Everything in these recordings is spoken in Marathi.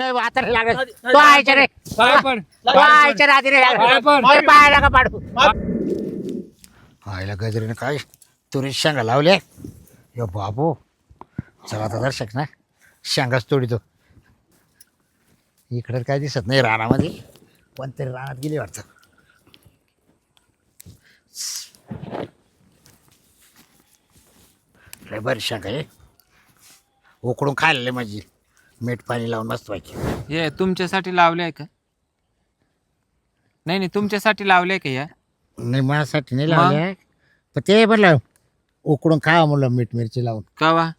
नाही आता नाही तो आयच्या रे. काय पण तो आयच्या रे काय पण? ओय, पायाला का पाडू? आईला गजरीने काय तुरी शेंगा लावल्या यो बाबू चला आता दर्शक ना शेंगाच तोडीतो. इकडे काय दिसत नाही रानामध्ये कोणतरी रानात गेली वाटतं. लय बरी शेंगा आहे. उकडून खायला लय माझी. मीठ पाणी लावून मस्त पाहिजे हे तुमच्यासाठी लावले आहे का? नाही नाही तुमच्यासाठी लावले का या? नाही माझ्यासाठी नाही मग? लावल्या पण ते म्हणलं उकडून खावा म्हणलं मीठ मिरची लावून. कवा?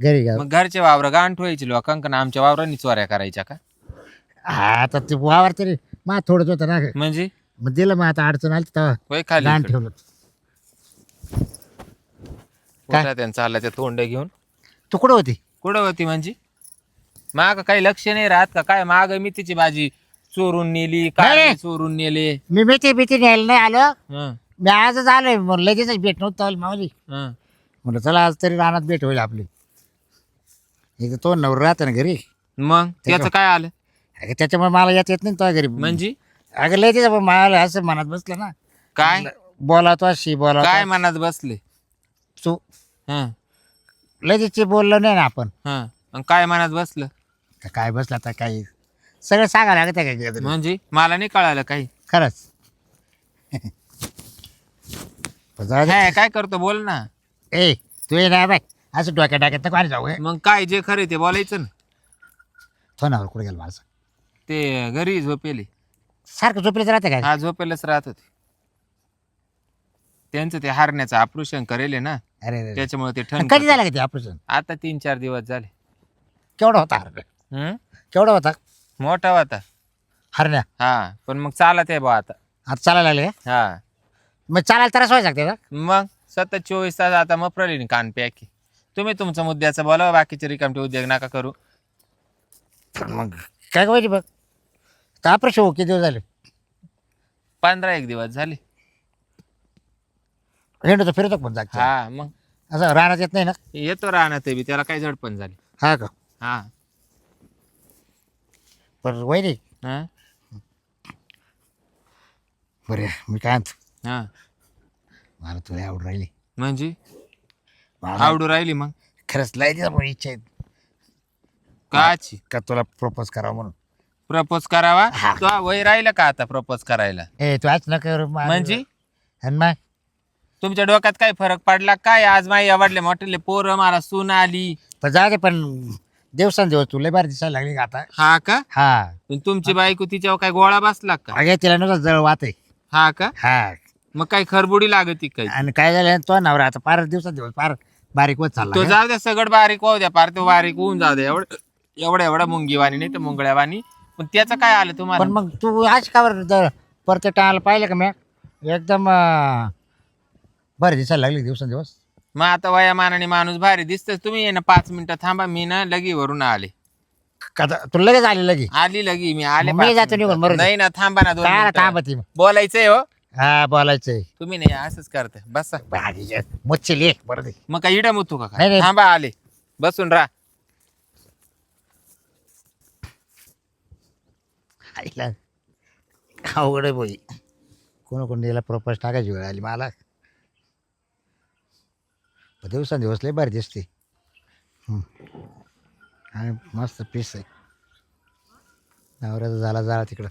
घरी घ्या. मग घरचे वावर गाण ठेवायचे लोकांकडे आमच्या वावरांनी चोऱ्या करायच्या का? हा आता ते वावर तरी मा थोडंच होतं ना. म्हणजे? मग दिलं मग आता अडचण आली तेव्हा वय खाली लहान इकडे. ठेवलं. उठा त्यांचं चालला ते तोंड घेऊन? तू कुठं होती? कुठं होती म्हणजे? माग काही लक्ष नाही राहत का? काय माग मी तिची भाजी चोरून नेली काय नाही. चोरून नेले. मी भीती भीती न्यायला नाही आलो. हं, मी आजच आलोय. मग लगेचच भेट नव्हतं मावली. हं. म्हणलं चला आज तरी रानात भेट होईल आपली. एक तो नवर राहतं ना घरी. मग त्याचं काय आलं? अगं त्याच्यामुळे मला येत येत नाही तो घरी. म्हणजे? अगं लय मला असं मनात बसलं ना. काय? बोला तो अशी बोला काय मनात बसले? तू हं, लय तिची बोललो नाही ना आपण. हं. अन काय मनात बसलं? का काय बसलं आता काही सगळं सांगायला लागत आहे का म्हणजे? मला नाही कळालं काही. खरंच. पण जाऊ दे. हे, काय करतो? बोल ना. ए तू ये ना बाय. असं डोक्या टाक्यात नको आणि जाऊ हे. मग काय जे खरे ते बोलायचं ना. तो नावर कुठे गेला माझं ते घरी झोपेले. सारखं झोपलेच राहते काय? हा झोपेलच राहत होते. त्यांचं ते हारण्याचं ऑपरेशन करेल ना. अरे अरे, अरे. त्याच्यामुळे ते ठण कधी झालं का ते ऑपरेशन आता तीन चार दिवस झाले. केवढा होता केवढा होता? मोठा होता. हरण्या? हा पण मग चालत आहे बा आता. आता चालायला लागले का? हा. मग चालायला त्रास व्हायचा का? त्याचा मग सतत चोवीस तास आता मग प्रलीन कान पॅकी तुम्ही तुमचं मुद्द्याचं बोलावं बाकीचे रिकामटे उद्योग नका करू. पण मग काय पाहिजे बघ तर ऑपरेशन हो किती दिवस झाले? पंधरा एक दिवस झाले. हिंडतो फिरतो पण जाग हा मग. असं राहण्यात येत नाही ना? येतो राहणार ते बी त्याला काही झडपण झाली. हा का? हा. पण वहिनी. हा? बरे मी काय म्हणतो? हा. मला तुला आवड राहिली. म्हणजे? मला आवडू राहिली मग? खरंच लय दिवसामुळे इच्छा आहे. काची? का तुला प्रपोज करावं म्हणून? प्रपोज करावा? हा. तो वय राहिलं का आता प्रपोज करायला? ए तू आज नका करू. मा- म्हणजे? आणि मग तुमच्या डोक्यात काय फरक पडला काय आज माई आवडले मोठे पोरं मला सून आली. पण जाऊ दे पण दिवसांदिवस तू लय बार दिसायला लागली का आता? हा का? हा. पण तुमची बायको तिच्यावर काय गोळा बसला का? अगे तिला नुसतं जळ वात आहे हा का? हा. मग काय खरबुडी लागती काही? आणि काय झालं तो नवरा आता फार दिवसांदिवस फार बारीक होत चालला तो? जाऊ द्या सगळं बारीक होऊ द्या पार तो बारीक होऊन जाऊ द्या. एवढं एवढं एवढं मुंगीवाणी नाही तर मुंगळ्यावाणी. पण त्याचं काय आलं तुम्हाला? पण मग तू आज का बरं जर परत टाळायला पाहिलं का मी एकदम अं, बरं दिसायला लागली दिवसांदिवस. मग आता वयामानाने माणूस भारी दिसतच तुम्ही ये ना पाच मिनिटं थांबा. मी ना लगी वरून आले. का तू लगेच आली लगी? आली लगी. मी आले मग मी पाच जातो. निघून. नाही ना थांबा ना दोन काय मिनिटं. थांबती? बोलायचंय हो. हा बोलायचंय. तुम्ही नाही असंच करता बसा. मुच्छे ले बरं दे मग काय इडम होतो का नाही, काय? नाही. थांबा आले. बसून राहा. आईला अवघड आहे बोई. कोण कोण दिला प्रपोज टाकायची वेळ आली मला. दिवसांदिवस लय भारी दिसते. आणि मस्त पीस आहे. नवऱ्याचा झाला झाला तिकडं.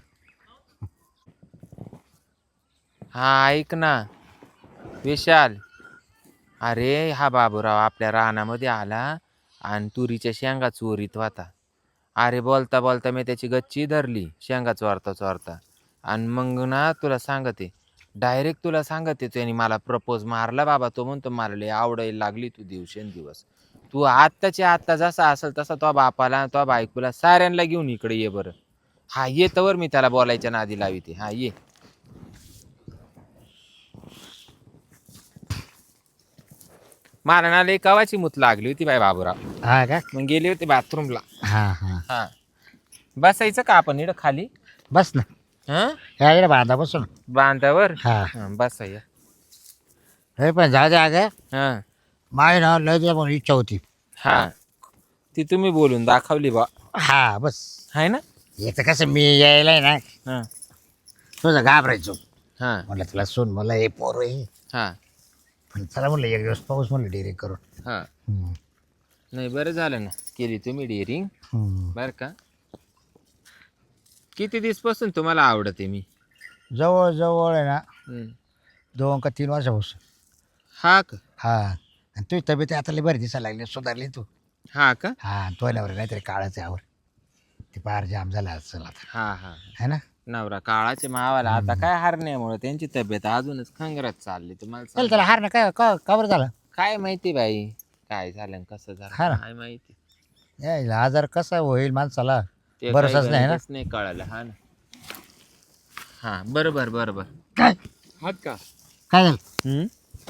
हा ऐक ना. विशाल. अरे हा बाबूराव आपल्या रानामध्ये आला आणि तुरीच्या शेंगा चोरीत होता. अरे बोलता बोलता मी त्याची गच्ची धरली. शेंगा चोरता चोरता आणि मग ना तुला सांगते डायरेक्ट तुला सांगते त्याने मला प्रपोज मारला बाबा तो म्हणतो मला लय आवडायला लागली तू दिवसेंदिवस तू आत्ताच्या आत्ता जसा असेल तसा तो बापाला तो बायकोला साऱ्यांना घेऊन इकडे ये बरं. हा ये तवर मी त्याला बोलायच्या नादी लावी हा ये. लय कवाची मूत लागली होती बाई बाबूराव. हा का? मग गेले होते बाथरूमला. हा हा. हा. बसायचं का आपण इकडं खाली? बस ना. हं? या इकडे बांधा बसून. बांधावर? हा. हं, बसा या हे पण दे अगं. हा. माय ना लय दिवस म्हणून इच्छा होती. हा. ती तुम्ही बोलून दाखवली बा. हा बस. आहे ना? तर कसं मी यायला आहे ना. हा. तुझं घाबरायचो. हा. म्हटलं तुला सून मला हे पोर आहे. हा. पण चला म्हणलं एक दिवस पाऊस म्हणलं डिरेक्ट करून. हा. हम्म. नाही बरं झालं ना. केली तुम्ही डिअरिंग. हम्म. बरं का? किती दिवसपासून तुम्हाला आवडते मी? जवळ जवळ आहे ना. दोन का तीन वर्षापासून. हा का? हा. आणि तुझी तब्येत आता लई बरी दिसायला लागली सुधारली तू. हा का? हा तो नवर काहीतरी काळाच यावर ते पार जाम झाला असेल आता. हा हा. है ना? नवरा काळाचे मावाला आता काय हारण्यामुळे त्यांची तब्येत अजूनच खंगरत चालली तुम्हाला चल. त्याला हार ना काय का कवर झालं? काय माहिती बाई काय झालं आणि कसं हा झालं ना. काय माहिती. यायला आजार कसा होईल माणसाला? ते भरोसाच काही नाही ना. गणितच नाही कळालं हा ना. हा बरोबर बरोबर. काय? हात का? काय झालं? हम्म?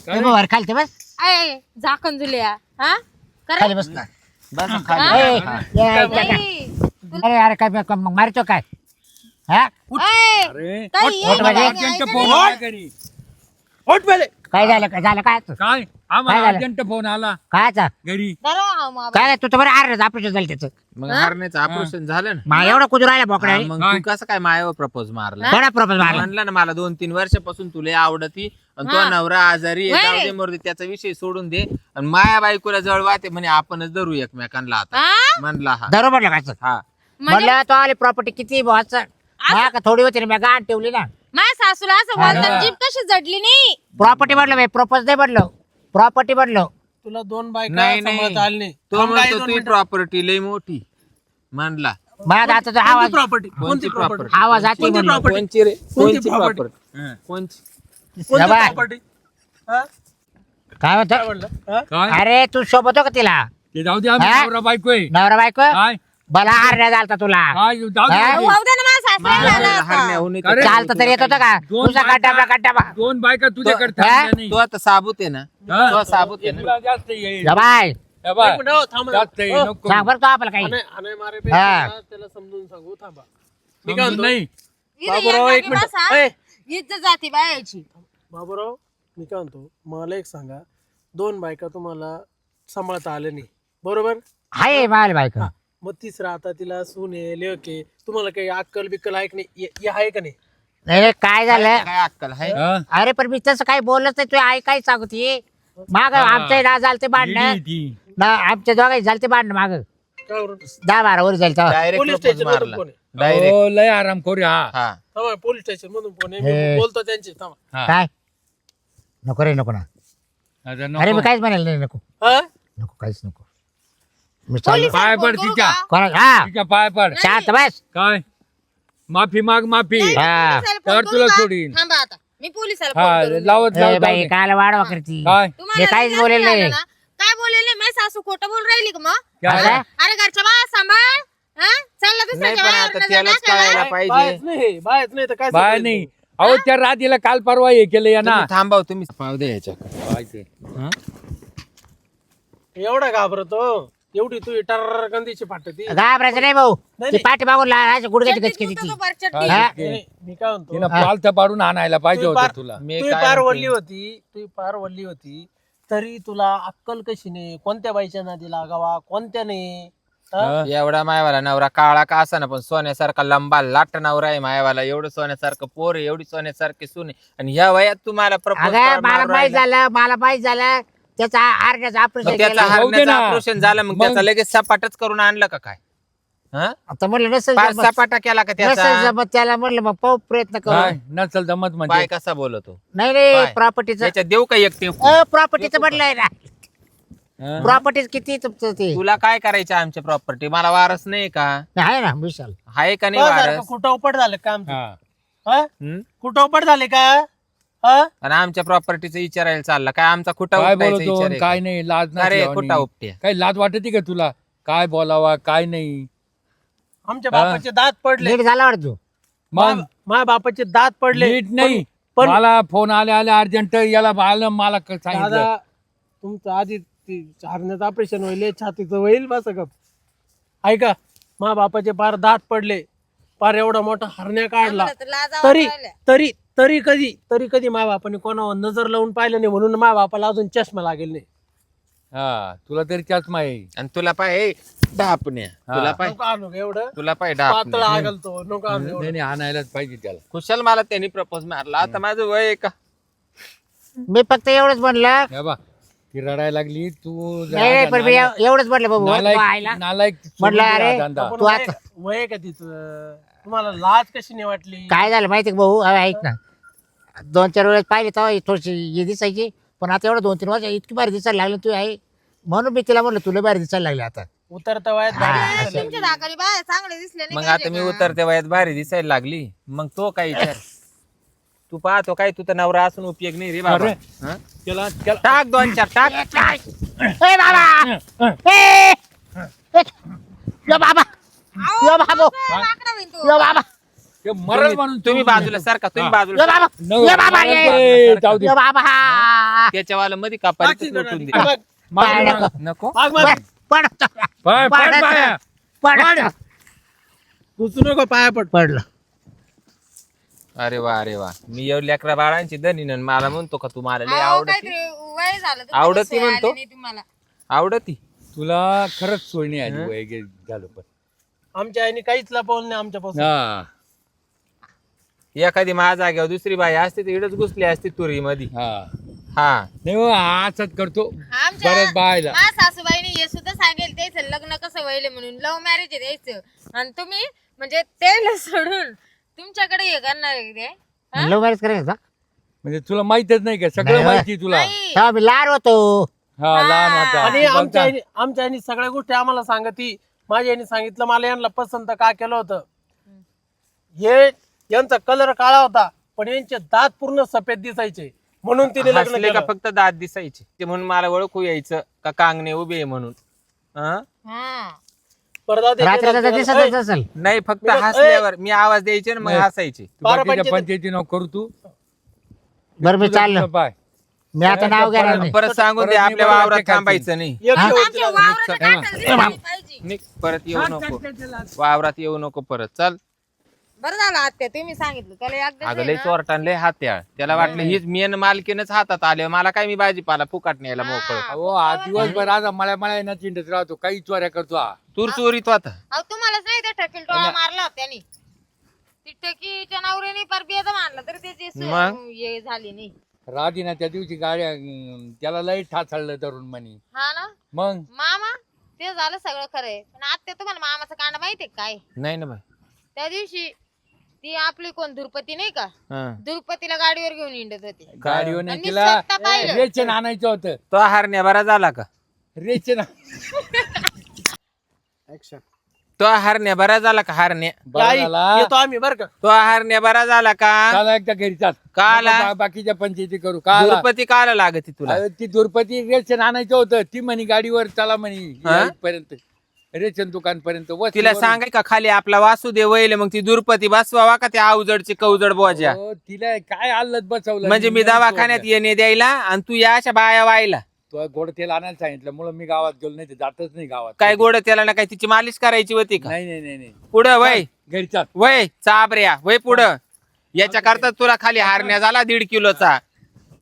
ए, बाबा, अरे खाली ते बस. अय झाकण जुलिया हा? करा. खाली बस ना. बस ए, खाली. ए, हा. अरे अरे काय मग मग मारतो काय? हा? अरे काही काय झालं? काय झालं? काय काय काय? आम्हाला झालं? अर्जंट फोन आला. कायचा घरी. हा. काय तू तर बरं आर ऑपरेशन झालं त्याचं. मग हारण्याचं ऑपरेशन झालं ना? मा एवढं कुदूर राहिला बोकडा हा, मग तू कसं काय मायावर प्रपोज मारला? कोणा प्रॉब्लेम मारला? म्हणलं ना मला दोन तीन वर्षापासून तुला आवडती आणि तो नवरा आजारी आहे, वय. जाऊ दे मरू दे त्याचा विषय सोडून दे. आणि माया बायकोला जवळ वाटे म्हणे आपणच धरू एकमेकांना आता. हा? म्हणला हा. दरो म्हटलं काय हा. म्हणजे म्हणलं तो आली प्रॉपर्टी किती बॉस का थोडी होती ना मी गाठ ठेवली ना. माझ्या सासूला असं हा. बोलतात जीप कशी जडली नाही प्रॉपर्टी म्हटलं मी प्रॉपर्टी नाही म्हटलं प्रॉपर्टी म्हटलं तुला दोन बायका नाही सांभाळता आले नाही. नाही तो म्हणतो तुझी प्रॉपर्टी लय मोठी म्हणला माझा आता तो आवाज प्रॉपर्टी कोणती प्रॉपर्टी आवाज आती कोणती म्हणलं. property? कोणची रे? कोणती कोणची property? प्रॉपर्टी कोणची? कोणती हा? काय म्हणतो? काय म्हणलं? हा? काय? अरे तू सोबत हो का तिला? ते जाऊ दे आम्ही हा? नवरा बायको आहे. नवरा बायको? काय? मला हारण्यात आलता तुला. काय? जाऊ दे हा? जाऊ दे. वाहू दे हरण्याहून इथं अरे, चालतं तरी येत होतं का? दोन तुझा बायका- गड्डा गड्डा दोन बायका तुझ्याकडे तो- थांबल्या? नाही. तो आता साबूत आहे ना? हा? तो साबूत आहे ना? तुला जास्त येईल. बाय. हे हो, थांब ना. जास्त येईल नको. सांग बरं तो आपलं काही. हा. त्याला- समजून सांगू थांबा. मी काय समजून म्हणतो? नाही. इथं बाबूराव, एक मिनिट. जाती बायाची. मी काय म्हणतो? मला एक सांगा. दोन बायका तुम्हाला सांभाळता आले नाही. बरोबर? आहे माल बायको. मग तिसरा आता तिला सून आहे लेक आहे. तुम्हाला काही अक्कल बिक्कल आहे की नाही? हे- हे आहे का नाही? नाही काय झालं? काय अक्कल आहे? हा? अरे पण मी तसं काही बोलत नाही तू आई काय सांगते माग आमच्या ना झालं ते इडी भांडणं ती. ना आमच्या दोघांची झालं ते भांडणं माग. काय बरं? दहा बारा वर तेव्हा. डायरेक्ट पोलीस स्टेशन मधून मारला. फोन आहे डायरेक्ट हो, लय आराम करू हा. हा. थांबा पोलीस स्टेशन मधून फोन आहे हे. मी बोलतो त्यांची थांबा. हा. काय? नको रे नको ना. आता अरे नको. मी काहीच म्हणाल नाही नको. हा? नको काहीच नको. मी चालू पाय पड तिच्या? कोणा हा. तिच्या पाय पड. शांत बस. काय? माफी माग माफी. हा. पोलिसाला फोन तर करू तुला का? सोडीन. थांबा आता. मी पोलिसाला हा फोन करून लावत ए लावत बाई. कायला वाढवा करती. काय? तुम्हाला मी काहीच बोलेल नाही. ना? काय बोलेल? नाही माझी सासू खोटं बोलून राहिली का मग? काय? अरे घरच्या बाया सांभाळ. हा? चालला नाही दुसऱ्याच्या पण बायावर आता त्यालाच? कळायला पाहिजे. बायच नाही बायच नाही तर काय बाय सांगायचं? नाही. अहो त्या राधीला काल परवा हे केलं या ना तुम्ही थांबाव तुम्ही पाव द्या याच्याकडे. काय ते? एवढा घाबरतो? एवढी तू टर गंदीची फाटती घाबरायचं नाही भाऊ. नाही, ती नाही. पाठी मागून गुडघ्याची गचकी ती बरं हा? नाही, मी काय तिनं म्हणतो पालथ पाडून आणायला पाहिजे तुम्ही होतं पार- तुला. मी काय पार म्हणते? वल्ली होती तू पार वल्ली होती तरी तुला अक्कल कशी नाही? कोणत्या बाईच्या नादी लागावा? कोणत्या नाही? हा? हा? एवढा मायवाला नवरा काळा का असा ना पण सोन्यासारखा लंबा लाट नवरा आहे मायवाला. एवढं सोन्यासारखं पोर आहे एवढी सोन्यासारखी सुने. आणि ह्या वयात तुम्हाला अगं मला माहीत झालं मला माहीत झालं. त्याचा आरण्याचं ऑपरेशन त्याचा जाऊ दे हरण्याचं ना. ऑपरेशन झालं मग मग- त्याचा लगेच सपाटच करून आणलं का काय? हा? आता म्हणलं नसेल पाच जमत. सपाटा केला का नसेल त्याचा जमत त्याला म्हणलं मग पाहू प्रयत्न करू. नसल जमत म्हणजे. कसा बोलतो? नाही नाही बाय. प्रॉपर्टीचं त्याच्यात देऊ का एक ते प्रॉपर्टीचं म्हणलंय ना. हा? प्रॉपर्टीच किती तुमचं ते? तुला काय करायचं आमच्या प्रॉपर्टी मला वारस नाही का? आहे ना विशाल. आहे का नाही वारस? कुठं झालं काम? हा. हा? कुठं झाले का? हा? आणि आमच्या प्रॉपर्टीचं विचारायला चालला. काय आमचा खुटा काय उपटायचा बोलतो विचार आहे? काय नाही लाज अरे नाही खुटा उपट्या काही लाज वाटते का तुला? काय बोलावा काय नाही. आमच्या हा? बापाचे दात पडले. नीट झाला वाटतो मग? माझ्या बापाचे दात पडले. नीट नाही. पण- मला फोन आले आले अर्जंट याला आलं मला क- सांगितलं. दादा तुमचं आधी चारण्याचं ऑपरेशन होईल छातीचं होईल बस गप. ऐका मा बापाचे पार दात पडले. पार एवढा मोठा हरण्या काढला. आम्हाला तर लाज तरी राहिल्या. तरी तरी कधी तरी कधी मा बापाने कोणावर नजर लावून पाहिलं नाही म्हणून मा बापाला अजून चष्मा लागेल नाही. हा तुला तरी चष्मा आहे. आणि तुला पाय ढापण्या हा. तुला पाय. नको आणू का एवढं. तुला पाय पातळ ढापण्या आगल तो नको आणू एवढं. नाही नाही, आणायलाच पाहिजे त्याला. कुशल मला त्यांनी प्रपोज मारला. आता माझं वय आहे का? मी फक्त एवढंच म्हणलं. हे बा ती रडायला लागली तू जरा नाही नाही, पण मी नालायक- एव- एवढंच म्हटलं बाबू. नालायक नालायक सोडून म्हटलं, दे हा अरे, धंदा. तू वय आता- वय आहे का तिचं? तुम्हाला लाज कशी नाही वाटली? काय झालं माहिती का भाऊ? ऐक ना. दोन चार वेळेस पाहिले तेव्हा थोडीशी हे दिसायची पण आता एवढं दोन तीन वर्ष इतकी भारी दिसायला लागली तू आहे म्हणून मी तिला म्हणलं तुला भारी दिसायला लागली आता उतरता वयात हा, भारी असं. दिसायला तुमच्या दाखाली बाय चांगले दिसले नाही मग आता मी का? उतरत्या वयात भारी दिसायला लागली मग तो काय विचार तू पाहतो काय तू तर नवरा असून उपयोग नाही रे बाबा अरे. हं? त्याला त्याला टाक दोन चार टाक ए बाबा ए! ए! यो बाबा अहो, बाबा कसं लाकडं होईन तो? यो बाबा ते मरल म्हणून तुम्ही बाजूला सारखा तुम्ही हा. बाजूला यो बाबा नऊ- यो बाबा ये. ए, जाऊ दे. यो बाबा त्याच्यावाला मध्ये लोटून डायरेक्ट. दे. मार. नको. नको. पाय, पाय, पड पाय. पड घुसू नको पाया पड. पडलं. अरे वा अरे वा. मी एवढी लेकरा बाळांची धनी न मला म्हणतो का तू मला लय अहो, आवडती. काहीतरी वय झालं तर आवडती आली म्हणतो? नाही तुम्हाला. आवडती? तुला खरंच सोय नाही आली वय झालं पण. आमच्या आईने काहीच लपवलं नाही आमच्यापासून. हा. एखादी माझ्या जागेवर दुसरी बाई असते तर इडच घुसली असती तुरी मध्ये हा. हा. नाही हो, असंच करतो. आमच्या बरंच बायला. मा सासूबाईने हे सुद्धा सांगेल त्याचं लग्न कसं व्हायले म्हणून. लव्ह मॅरेज आहे द्यायचं आणि तुम्ही म्हणजे ते सोडून तुमच्याकडे हे करणार आहे ते. हा? लव्ह मॅरेज करायचं का? म्हणजे तुला माहितच नाही का? सगळं हो. माहिती तुला. नाही. तेव्हा मी लहान होतो. हा लहान होता. आणि बोलता. आमच्या आईने आमच्या आईने सगळ्या गोष्टी आम्हाला सांगती माझ्या आईने सांगितलं मला यांना पसंत का केलं होतं? हे यांचा कलर काळा होता पण यांचे दात पूर्ण सफेद दिसायचे. म्हणून तिने लग्न हसले का केलं. फक्त दात दिसायचे? ते म्हणून मला ओळखू यायचं का कांगणे उभे आहे म्हणून. हा? हा. रात्री तर असेल. नाही फक्त मी- हसल्यावर. मी आवाज द्यायचे ना मग नाही. हसायचे. तू बारा बाकीच्या पंचायत- पंचायती नको करू तू? बरं मी चाललो. पाय. मी आता नाव घेणार नाही. परत सांगून दे आपल्या वावरात ते थांबायचं नाही. एक हा? शेवटची आमच्या लग्न. वावराचं काठाला दिसायला पाहिजे निघ, परत येऊ नको. वावरात येऊ नको परत. चल. बरं झालं आत्या तुम्ही सांगितलं. त्याला अगं लय चोरटान लय हात्याळ त्याला वाटलं हीच मेन मालकीनच हातात आले. मला काय मी भाजीपाला फुकाट न्यायला मोकळ? हा, हो हा दिवसभर आज मळ्या मळ्या ना चिंडत राहतो. काही चोऱ्या करतो हा. तूर चोरीत अहो तुम्हालाच नाही त्या टकील टोळा मारला होता त्यांनी. ती टकीच्या नवऱ्याने पर बेद मारला तरी त्याची सो- मग? हे झाली नाही. राधी ना त्या दिवशी गाड्या अं, त्याला लय ठासळलं तरुण म्हणी. हा ना? मग? मामा ते झालं सगळं खरंय पण आता तुम्हाला मामाचा कांड माहितीये काय? नाही ना बाई. त्या दिवशी ती आपली कोण धुरपती नाही का? हं. धुरपतीला गाडीवर घेऊन हिंडत होती. गाडीवर आणि तिला स्वतः पाहिलं. रेचन आणायचं होतं. तो हारण्या बरा झाला का? रेचन तो हारण्या बरा झाला का? हारण्या बरं झाला. येतो आम्ही बरं का? तो हारण्या बरा झाला का? चला एकदा घरी चाल. का आला? नको बा- बाकीच्या पंचायती करू. का आला? दुर्पती काला लागती तुला? अरे ती दुर्पती रेशन आणायचं होतं. ती म्हणी गाडीवर चला म्हणी हा? पर्यंत रेशन दुकान पर्यंत तिला सांगाय का खाली आपला वासुदेव वैल मग ती दुर्पती बसवावा का त्या अवजडची कवजड बोजा तिला काय आल्लत बसवलं म्हणजे मी दवाखान्यात येणे द्यायला आणि तू या अशा बाया वायला तो गोड तेल आणायला सांगितलं म्हणून मी गावात गेलो नाही तर जातच नाही गावात. काय गोड त्याला ना काय तिची मालिश करायची होती का? नाही नाही नाही नाही. पुढं वय. घरी चाल. वय चाबऱ्या वय पुढं. याच्या करता तुला खाली हारण्या झाला दीड किलोचा.